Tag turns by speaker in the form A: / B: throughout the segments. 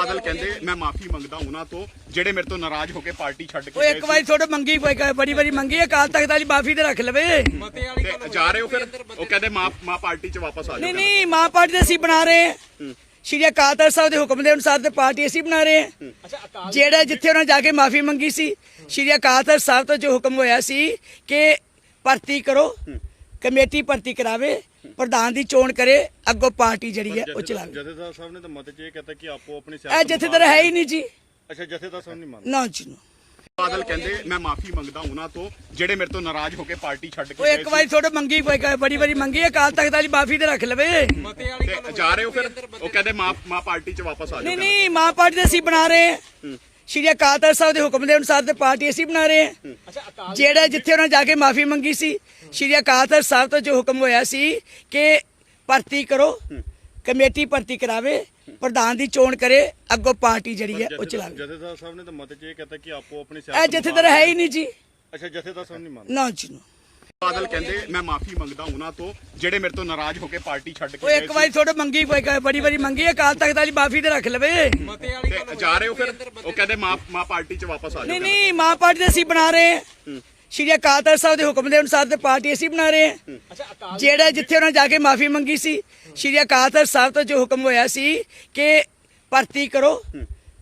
A: ਬਾਦਲ ਕਹਿੰਦੇ ਮੈਂ ਮਾਫੀ ਮੰਗਦਾ ਉਹਨਾਂ ਤੋਂ ਜਿਹੜੇ ਮੇਰੇ ਤੋਂ ਨਾਰਾਜ਼ ਹੋ ਕੇ ਪਾਰਟੀ ਛੱਡ ਕੇ
B: ਉਹ
A: ਗਏ
B: ਇੱਕ ਵਾਰੀ ਥੋੜਾ ਮੰਗੀ ਬੜੀ ਬੜੀ ਮੰਗੀ ਹੈ ਕਾਲ ਤਖਤ ਵਾਲੀ ਮਾਫੀ ਤੇ ਰੱਖ ਲਵੇ।
A: ਤੇ ਜਾ ਰਹੇ ਹੋ ਫਿਰ? ਉਹ ਕਹਿੰਦੇ ਮਾਂ ਮਾਂ ਪਾਰਟੀ ਚ ਵਾਪਸ ਆ
B: ਨਹੀਂ
A: ਜਾਓ
B: ਨਹੀਂ ਮਾਂ ਪਾਰਟੀ ਦੇ ਅਸੀਂ ਬਣਾ ਰਹੇ ਹਾਂ। ਸ਼੍ਰੀ ਅਕਾਲ ਤਖਤ ਸਾਹਿਬ ਦੇ ਹੁਕਮ ਦੇ ਅਨੁਸਾਰ ਤੇ ਪਾਰਟੀ ਅਸੀਂ ਬਣਾ ਰਹੇ ਹਾਂ। ਜਿਹੜਾ ਜਿੱਥੇ ਉਹਨਾਂ ਜਾ ਕੇ ਮਾਫੀ ਮੰਗੀ ਸੀ ਸ਼੍ਰੀ ਅਕਾਲ ਤਖਤ ਸਾਹਿਬ ਤੋਂ ਜੋ ਹੁਕਮ ਹੋਇਆ ਸੀ ਕਿ ਭਰਤੀ ਕਰੋ ਕਮੇਟੀ ਭਰਤੀ ਕਰਾਵੇ ਪ੍ਰਧਾਨ ਦੀ ਚੋਣ ਕਰੇ ਅੱਗੋਂ ਪਾਰਟੀ ਜਿਹੜੀ ਹੈ ਉਹ ਚਲਾਵੇ।
C: ਜਥੇਦਾਰ ਸਾਹਿਬ ਨੇ ਤਾਂ ਮਤ ਚ ਇਹ ਕਹਤਾ ਕਿ ਆਪੋ ਆਪਣੀ
B: ਇਹ ਜਥੇਦਾਰ ਹੈ ਹੀ ਨਹੀਂ ਜੀ।
C: ਅੱਛਾ ਜਥੇਦਾਰ ਸਾਹਿਬ ਨਹੀਂ ਮੰਨਦੇ
B: ਨਾ ਜੀ ਨਾ।
A: ਬਾਦਲ ਕਹਿੰਦੇ ਮੈਂ ਮਾਫੀ ਮੰਗਦਾ ਉਹਨਾਂ ਤੋਂ ਜਿਹੜੇ ਮੇਰੇ ਤੋਂ ਨਾਰਾਜ਼ ਹੋ ਕੇ ਪਾਰਟੀ ਛੱਡ ਕੇ
B: ਉਹ
A: ਗਏ
B: ਇੱਕ ਵਾਰੀ ਥੋੜਾ ਮੰਗੀ ਕੋਈ ਬੜੀ ਬੜੀ ਮੰਗੀ ਹੈ ਕਾਲ ਤਖਤ ਵਾਲੀ ਮਾਫੀ ਤੇ ਰੱਖ ਲਵੇ।
A: ਤੇ ਜਾ ਰਹੇ ਹੋ ਫਿਰ? ਉਹ ਕਹਿੰਦੇ ਮਾਂ ਮਾਂ ਪਾਰਟੀ ਚ ਵਾਪਸ ਆ
B: ਨਹੀਂ
A: ਜਾਓ
B: ਨਹੀਂ ਮਾਂ ਪਾਰਟੀ ਦੇ ਅਸੀਂ ਬਣਾ ਰਹੇ ਹਾਂ। ਸ਼੍ਰੀ ਅਕਾਲ ਤਖਤ ਸਾਹਿਬ ਦੇ ਹੁਕਮ ਦੇ ਅਨੁਸਾਰ ਤੇ ਪਾਰਟੀ ਅਸੀਂ ਬਣਾ ਰਹੇ ਹਾਂ। ਜਿਹੜਾ ਜਿੱਥੇ ਉਹਨਾਂ ਜਾ ਕੇ ਮਾਫੀ ਮੰਗੀ ਸੀ ਸ਼੍ਰੀ ਅਕਾਲ ਤਖਤ ਸਾਹਿਬ ਤੋਂ ਜੋ ਹੁਕਮ ਹੋਇਆ ਸੀ ਕਿ ਭਰਤੀ ਕਰੋ ਕਮੇਟੀ ਭਰਤੀ ਕਰਾਵੇ ਪ੍ਰਧਾਨ ਦੀ ਚੋਣ ਕਰੇ ਅੱਗੋਂ ਪਾਰਟੀ ਜਿਹੜੀ ਹੈ ਉਹ ਚਲਾਵੇ।
C: ਜਥੇਦਾਰ ਸਾਹਿਬ ਨੇ ਤਾਂ ਮਤ ਚ ਇਹ ਕਹਤਾ ਕਿ ਆਪੋ ਆਪਣੀ
B: ਇਹ ਜਥੇਦਾਰ ਹੈ ਹੀ ਨਹੀਂ ਜੀ।
C: ਅੱਛਾ ਜਥੇਦਾਰ ਸਾਹਿਬ ਨਹੀਂ ਮੰਨਦੇ?
B: ਨਾ ਜੀ ਨਾ।
A: ਬਾਦਲ ਕਹਿੰਦੇ ਮੈਂ ਮਾਫੀ ਮੰਗਦਾ ਉਹਨਾਂ ਤੋਂ ਜਿਹੜੇ ਮੇਰੇ ਤੋਂ ਨਾਰਾਜ਼ ਹੋ ਕੇ ਪਾਰਟੀ ਛੱਡ ਕੇ
B: ਉਹ
A: ਗਏ
B: ਇੱਕ ਵਾਰੀ ਥੋੜਾ ਮੰਗੀ ਕੋਈ ਬੜੀ ਬੜੀ ਮੰਗੀ ਹੈ ਕਾਲ ਤਖਤ ਵਾਲੀ ਮਾਫੀ ਤੇ ਰੱਖ ਲਵੇ।
A: ਤੇ ਜਾ ਰਹੇ ਹੋ ਫਿਰ? ਉਹ ਕਹਿੰਦੇ ਮਾਂ ਮਾਂ ਪਾਰਟੀ ਚ ਵਾਪਸ ਆ
B: ਨਹੀਂ
A: ਜਾਓ
B: ਨਹੀਂ ਮਾਂ ਪਾਰਟੀ ਦੇ ਅਸੀਂ ਬਣਾ ਰਹੇ ਹਾਂ। ਸ਼੍ਰੀ ਅਕਾਲ ਤਖਤ ਸਾਹਿਬ ਦੇ ਹੁਕਮ ਦੇ ਅਨੁਸਾਰ ਤੇ ਪਾਰਟੀ ਅਸੀਂ ਬਣਾ ਰਹੇ ਹਾਂ। ਜਿਹੜਾ ਜਿੱਥੇ ਉਹਨਾਂ ਜਾ ਕੇ ਮਾਫੀ ਮੰਗੀ ਸੀ ਸ਼੍ਰੀ ਅਕਾਲ ਤਖਤ ਸਾਹਿਬ ਤੋਂ ਜੋ ਹੁਕਮ ਹੋਇਆ ਸੀ ਕਿ ਭਰਤੀ ਕਰੋ।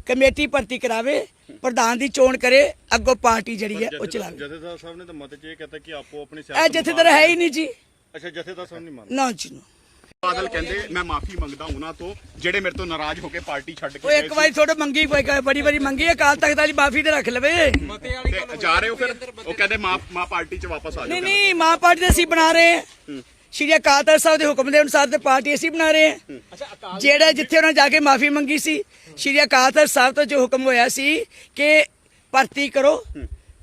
B: ਕਮੇਟੀ ਭਰਤੀ ਕਰਾਵੇ ਪ੍ਰਧਾਨ ਦੀ ਚੋਣ ਕਰੇ ਅੱਗੋਂ ਪਾਰਟੀ ਜਿਹੜੀ ਹੈ ਉਹ ਚਲਾਵੇ।
C: ਜਥੇਦਾਰ ਸਾਹਿਬ ਨੇ ਤਾਂ ਮਤ ਚ ਇਹ ਕਹਤਾ ਕਿ ਆਪੋ ਆਪਣੀ
B: ਇਹ ਜਥੇਦਾਰ ਹੈ ਹੀ ਨਹੀਂ ਜੀ।
C: ਅੱਛਾ ਜਥੇਦਾਰ ਸਾਹਿਬ ਨਹੀਂ ਮੰਨਦੇ।
B: ਨਾ ਜੀ ਨਾ।
A: ਬਾਦਲ ਕਹਿੰਦੇ ਮੈਂ ਮਾਫੀ ਮੰਗਦਾ ਉਹਨਾਂ ਤੋਂ ਜਿਹੜੇ ਮੇਰੇ ਤੋਂ ਨਾਰਾਜ਼ ਹੋ ਕੇ ਪਾਰਟੀ ਛੱਡ ਕੇ
B: ਉਹ ਇੱਕ ਵਾਰੀ ਥੋੜਾ ਮੰਗੀ ਬੜੀ ਬੜੀ ਮੰਗੀ ਹੈ ਕਾਲ ਤਖਤ ਵਾਲੀ ਮਾਫੀ ਤੇ ਰੱਖ ਲਵੇ।
A: ਤੇ ਜਾ ਰਹੇ ਹੋ ਫਿਰ? ਉਹ ਕਹਿੰਦੇ ਮਾਂ ਮਾਂ ਪਾਰਟੀ ਚ ਵਾਪਸ ਆ
B: ਨਹੀਂ
A: ਜਾਓ
B: ਨਹੀਂ ਮਾਂ ਪਾਰਟੀ ਦੇ ਅਸੀਂ ਬਣਾ ਰਹੇ ਹਾਂ। ਸ਼੍ਰੀ ਅਕਾਲ ਤਖਤ ਸਾਹਿਬ ਦੇ ਹੁਕਮ ਦੇ ਅਨੁਸਾਰ ਤੇ ਪਾਰਟੀ ਅਸੀਂ ਬਣਾ ਰਹੇ ਹਾਂ। ਜਿਹੜਾ ਜਿੱਥੇ ਉਹਨਾਂ ਜਾ ਕੇ ਮਾਫੀ ਮੰਗੀ ਸੀ ਸ਼੍ਰੀ ਅਕਾਲ ਤਖਤ ਸਾਹਿਬ ਤੋਂ ਜੋ ਹੁਕਮ ਹੋਇਆ ਸੀ ਕਿ ਭਰਤੀ ਕਰੋ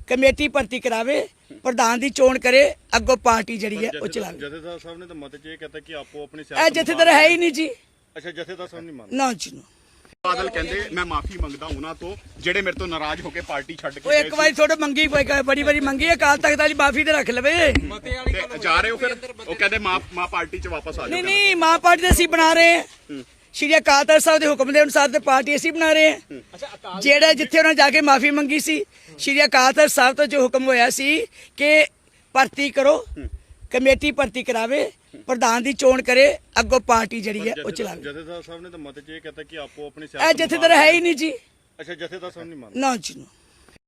B: ਕਮੇਟੀ ਭਰਤੀ ਕਰਾਵੇ ਪ੍ਰਧਾਨ ਦੀ ਚੋਣ ਕਰੇ ਅੱਗੋਂ ਪਾਰਟੀ ਜਿਹੜੀ ਹੈ ਉਹ ਚਲਾਵੇ।
C: ਜਥੇਦਾਰ ਸਾਹਿਬ ਨੇ ਤਾਂ ਮਤ ਚ ਇਹ ਕਹਤਾ ਕਿ ਆਪੋ ਆਪਣੀ
B: ਇਹ ਜਥੇਦਾਰ ਹੈ ਹੀ ਨਹੀਂ ਜੀ।
C: ਅੱਛਾ ਜਥੇਦਾਰ ਸਾਹਿਬ ਨਹੀਂ ਮੰਨਦੇ
B: ਨਾ ਜੀ ਨਾ।
A: ਬਾਦਲ ਕਹਿੰਦੇ ਮੈਂ ਮਾਫੀ ਮੰਗਦਾ ਉਹਨਾਂ ਤੋਂ ਜਿਹੜੇ ਮੇਰੇ ਤੋਂ ਨਾਰਾਜ਼ ਹੋ ਕੇ ਪਾਰਟੀ ਛੱਡ ਕੇ
B: ਉਹ
A: ਗਏ
B: ਇੱਕ ਵਾਰੀ ਥੋੜਾ ਮੰਗੀ ਬੜੀ ਬੜੀ ਮੰਗੀ ਹੈ ਕਾਲ ਤਖਤ ਵਾਲੀ ਮਾਫੀ ਤੇ ਰੱਖ ਲਵੇ।
A: ਤੇ ਜਾ ਰਹੇ ਹੋ ਫਿਰ? ਉਹ ਕਹਿੰਦੇ ਮਾਂ ਮਾਂ ਪਾਰਟੀ ਚ ਵਾਪਸ ਆ
B: ਨਹੀਂ
A: ਜਾਓ
B: ਨਹੀਂ ਮਾਂ ਪਾਰਟੀ ਦੇ ਅਸੀਂ ਬਣਾ ਰਹੇ ਹਾਂ। ਸ਼੍ਰੀ ਅਕਾਲ ਤਖਤ ਸਾਹਿਬ ਦੇ ਹੁਕਮ ਦੇ ਅਨੁਸਾਰ ਤੇ ਪਾਰਟੀ ਅਸੀਂ ਬਣਾ ਰਹੇ ਹਾਂ। ਜਿਹੜਾ ਜਿੱਥੇ ਉਹਨਾਂ ਜਾ ਕੇ ਮਾਫੀ ਮੰਗੀ ਸੀ ਸ਼੍ਰੀ ਅਕਾਲ ਤਖਤ ਸਾਹਿਬ ਤੋਂ ਜੋ ਹੁਕਮ ਹੋਇਆ ਸੀ ਕਿ ਭਰਤੀ ਕਰੋ ਕਮੇਟੀ ਭਰਤੀ ਕਰਾਵੇ ਪ੍ਰਧਾਨ ਦੀ ਚੋਣ ਕਰੇ ਅੱਗੋਂ ਪਾਰਟੀ ਜਿਹੜੀ ਹੈ ਉਹ ਚਲਾਵੇ।
C: ਜਥੇਦਾਰ ਸਾਹਿਬ ਨੇ ਤਾਂ ਮਤ ਚ ਇਹ ਕਹਤਾ ਕਿ ਆਪੋ ਆਪਣੀ
B: ਇਹ ਜਥੇਦਾਰ ਹੈ ਹੀ ਨਹੀਂ ਜੀ।
C: ਅੱਛਾ ਜਥੇਦਾਰ ਸਾਹਿਬ ਨਹੀਂ ਮੰਨਦੇ?
B: ਨਾ ਜੀ ਨਾ।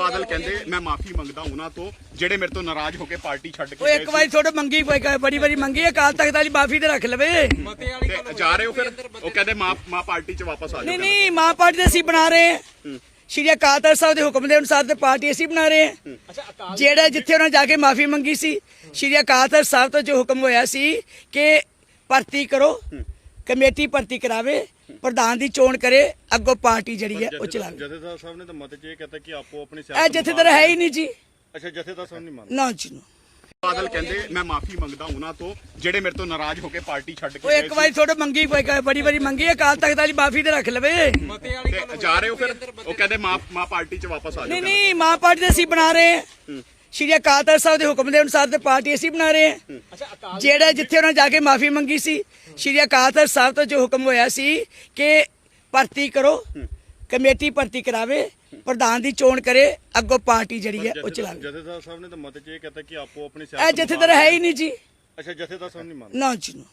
A: ਬਾਦਲ ਕਹਿੰਦੇ ਮੈਂ ਮਾਫੀ ਮੰਗਦਾ ਉਹਨਾਂ ਤੋਂ ਜਿਹੜੇ ਮੇਰੇ ਤੋਂ ਨਾਰਾਜ਼ ਹੋ ਕੇ ਪਾਰਟੀ ਛੱਡ ਕੇ
B: ਉਹ
A: ਗਏ
B: ਇੱਕ ਵਾਰੀ ਥੋੜਾ ਮੰਗੀ ਕੋਈ ਬੜੀ ਬੜੀ ਮੰਗੀ ਹੈ ਕਾਲ ਤਖਤ ਵਾਲੀ ਮਾਫੀ ਤੇ ਰੱਖ ਲਵੇ।
A: ਤੇ ਜਾ ਰਹੇ ਹੋ ਫਿਰ? ਉਹ ਕਹਿੰਦੇ ਮਾਂ ਮਾਂ ਪਾਰਟੀ ਚ ਵਾਪਸ ਆ
B: ਨਹੀਂ
A: ਜਾਓ
B: ਨਹੀਂ ਮਾਂ ਪਾਰਟੀ ਦੇ ਅਸੀਂ ਬਣਾ ਰਹੇ ਹਾਂ। ਸ਼੍ਰੀ ਅਕਾਲ ਤਖਤ ਸਾਹਿਬ ਦੇ ਹੁਕਮ ਦੇ ਅਨੁਸਾਰ ਤੇ ਪਾਰਟੀ ਅਸੀਂ ਬਣਾ ਰਹੇ ਹਾਂ। ਜਿਹੜਾ ਜਿੱਥੇ ਉਹਨਾਂ ਜਾ ਕੇ ਮਾਫੀ ਮੰਗੀ ਸੀ ਸ਼੍ਰੀ ਅਕਾਲ ਤਖਤ ਸਾਹਿਬ ਤੋਂ ਜੋ ਹੁਕਮ ਹੋਇਆ ਸੀ ਕਿ ਭਰਤੀ ਕਰੋ। ਕਮੇਟੀ ਭਰਤੀ ਕਰਾਵੇ ਪ੍ਰਧਾਨ ਦੀ ਚੋਣ ਕਰੇ ਅੱਗੋਂ ਪਾਰਟੀ ਜਿਹੜੀ ਹੈ ਉਹ ਚਲਾਵੇ।
C: ਜਥੇਦਾਰ ਸਾਹਿਬ ਨੇ ਤਾਂ ਮਤ ਚ ਇਹ ਕਹਤਾ ਕਿ ਆਪੋ ਆਪਣੀ
B: ਇਹ ਜਥੇਦਾਰ ਹੈ ਹੀ ਨਹੀਂ ਜੀ।
C: ਅੱਛਾ ਜਥੇਦਾਰ ਸਾਹਿਬ ਨਹੀਂ ਮੰਨਦੇ।
B: ਨਾ ਜੀ ਨਾ।
A: ਬਾਦਲ ਕਹਿੰਦੇ ਮੈਂ ਮਾਫੀ ਮੰਗਦਾ ਉਹਨਾਂ ਤੋਂ ਜਿਹੜੇ ਮੇਰੇ ਤੋਂ ਨਾਰਾਜ਼ ਹੋ ਕੇ ਪਾਰਟੀ ਛੱਡ ਕੇ
B: ਉਹ ਇੱਕ ਵਾਰੀ ਥੋੜਾ ਮੰਗੀ ਬੜੀ ਬੜੀ ਮੰਗੀ ਹੈ ਕਾਲ ਤਖਤ ਵਾਲੀ ਮਾਫੀ ਤੇ ਰੱਖ ਲਵੇ।
A: ਤੇ ਜਾ ਰਹੇ ਹੋ ਫਿਰ? ਉਹ ਕਹਿੰਦੇ ਮਾਂ ਮਾਂ ਪਾਰਟੀ ਚ ਵਾਪਸ ਆ
B: ਨਹੀਂ
A: ਜਾਓ
B: ਨਹੀਂ ਮਾਂ ਪਾਰਟੀ ਦੇ ਅਸੀਂ ਬਣਾ ਰਹੇ ਹਾਂ। ਸ਼੍ਰੀ ਅਕਾਲ ਤਖਤ ਸਾਹਿਬ ਦੇ ਹੁਕਮ ਦੇ ਅਨੁਸਾਰ ਤੇ ਪਾਰਟੀ ਅਸੀਂ ਬਣਾ ਰਹੇ ਹਾਂ। ਜਿਹੜਾ ਜਿੱਥੇ ਉਹਨਾਂ ਜਾ ਕੇ ਮਾਫੀ ਮੰਗੀ ਸੀ ਸ਼੍ਰੀ ਅਕਾਲ ਤਖਤ ਸਾਹਿਬ ਤੋਂ ਜੋ ਹੁਕਮ ਹੋਇਆ ਸੀ ਕਿ ਭਰਤੀ ਕਰੋ ਕਮੇਟੀ ਭਰਤੀ ਕਰਾਵੇ ਪ੍ਰਧਾਨ ਦੀ ਚੋਣ ਕਰੇ ਅੱਗੋਂ ਪਾਰਟੀ ਜਿਹੜੀ ਹੈ ਉਹ ਚਲਾਵੇ।
C: ਜਥੇਦਾਰ ਸਾਹਿਬ ਨੇ ਤਾਂ ਮਤ ਚ ਇਹ ਕਹਤਾ ਕਿ ਆਪੋ ਆਪਣੀ
B: ਇਹ ਜਥੇਦਾਰ ਹੈ ਹੀ ਨਹੀਂ ਜੀ।
C: ਅੱਛਾ ਜਥੇਦਾਰ ਸਾਹਿਬ ਨਹੀਂ ਮੰਨਦੇ।
B: ਨਾ ਜੀ ਨਾ।